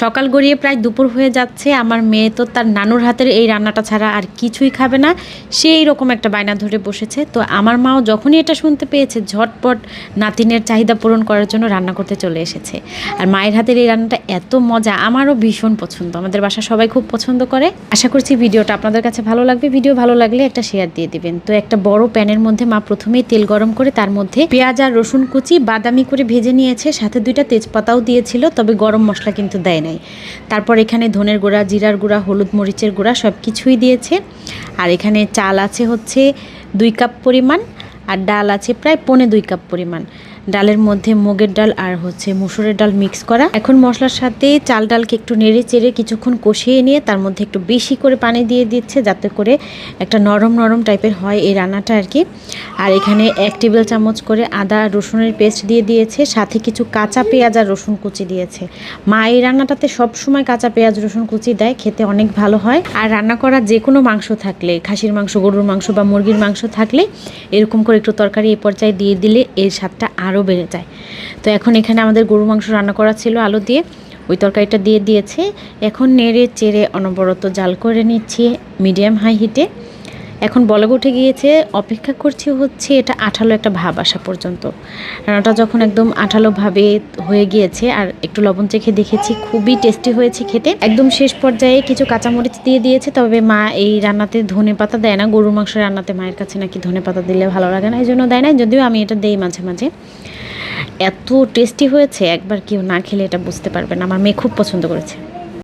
সকাল গড়িয়ে প্রায় দুপুর হয়ে যাচ্ছে। আমার মেয়ে তো তার নানুর হাতের এই রান্নাটা ছাড়া আর কিছুই খাবে না। সেই রকম একটা বায়না ধরে বসেছে। তো আমার মাও যখনই এটা শুনতে পেয়েছে, ঝটপট নাতিনের চাহিদা পূরণ করার জন্য রান্না করতে চলে এসেছে। আর মায়ের হাতের এই রান্নাটা এত মজা, আমারও ভীষণ পছন্দ। আমাদের বাসা সবাই খুব পছন্দ করে। আশা করছি ভিডিওটা আপনাদের কাছে ভালো লাগবে। ভিডিও ভালো লাগলে একটা শেয়ার দিয়ে দিবেন। তো একটা বড় প্যানের মধ্যে মা প্রথমেই তেল গরম করে তার মধ্যে পেঁয়াজ আর রসুন কুচি, বাদামি করে ভেজে নিয়েছে। সাথে দুইটা তেজপাতাও দিয়েছিল, তবে গরম মশলা কিন্তু দেয় নাই। তারপর এখানে ধনের গুঁড়া, জিরার গুঁড়া, হলুদ মরিচের গুঁড়া সব কিছুই দিয়েছে। আর এখানে চাল আছে হচ্ছে দুই কাপ পরিমাণ আর ডাল আছে প্রায় পনে দুই কাপ পরিমাণ। ডালের মধ্যে মুগের ডাল আর হচ্ছে মুসুরের ডাল মিক্স করা। এখন মশলার সাথে চাল ডালকে একটু নেড়ে চেড়ে কিছুক্ষণ কষিয়ে নিয়ে তার মধ্যে একটু বেশি করে পানি দিয়ে দিচ্ছে যাতে করে একটা নরম নরম টাইপের হয় এই রান্নাটা আর কি। আর এখানে এক টেবিল চামচ করে আদা, রসুনের পেস্ট দিয়ে দিয়েছে, সাথে কিছু কাঁচা পেঁয়াজ আর রসুন কুচি দিয়েছে। মা, এই রান্নাটাতে সবসময় কাঁচা পেঁয়াজ, রসুন কুচি দেয়, খেতে অনেক ভালো হয়। আর রান্না করা যে কোনো মাংস থাকলে, খাসির মাংস, গরুর মাংস বা মুরগির মাংস থাকলে, এরকম করে একটু তরকারি এ পর্যায়ে দিয়ে দিলে এর স্বাদটা আরও বেড়ে যায়। তো এখন এখানে আমাদের গরু মাংস রান্না করা ছিল আলু দিয়ে। ওই তরকারিটা দিয়ে দিয়েছে। এখন নেড়ে চেড়ে অনবরত জাল করে নিচ্ছি মিডিয়াম হাই হিটে। এখন বলক উঠে গিয়েছে, অপেক্ষা করছি হচ্ছে এটা আঠালো একটা ভাব আসা পর্যন্ত। রান্নাটা যখন একদম আঠালোভাবে হয়ে গিয়েছে, আর একটু লবণ চেখে দেখেছি, খুবই টেস্টি হয়েছে খেতে। একদম শেষ পর্যায়ে কিছু কাঁচামরিচ দিয়ে দিয়েছে, তবে মা এই রান্নাতে ধনে পাতা দেয় না, গরুর মাংস রান্নাতে মায়ের কাছে নাকি ধনে পাতা দিলে ভালো লাগে না এই জন্য দেয় না, যদিও আমি এটা দেই মাঝে মাঝে। এত টেস্টি হয়েছে, একবার কেউ না খেলে এটা বুঝতে পারবে না, আমার মেয়ে খুব পছন্দ করেছে।